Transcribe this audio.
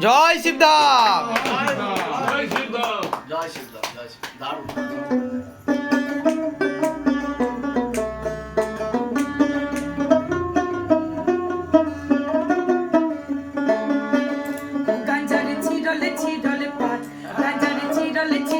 জয় শিবদাম জয় শিবদাম জয় শিবদাম জয় শিবদাম গাঞ্জারে চিরলে চিরলে পাট গাঞ্জারে চিরলে চিরলে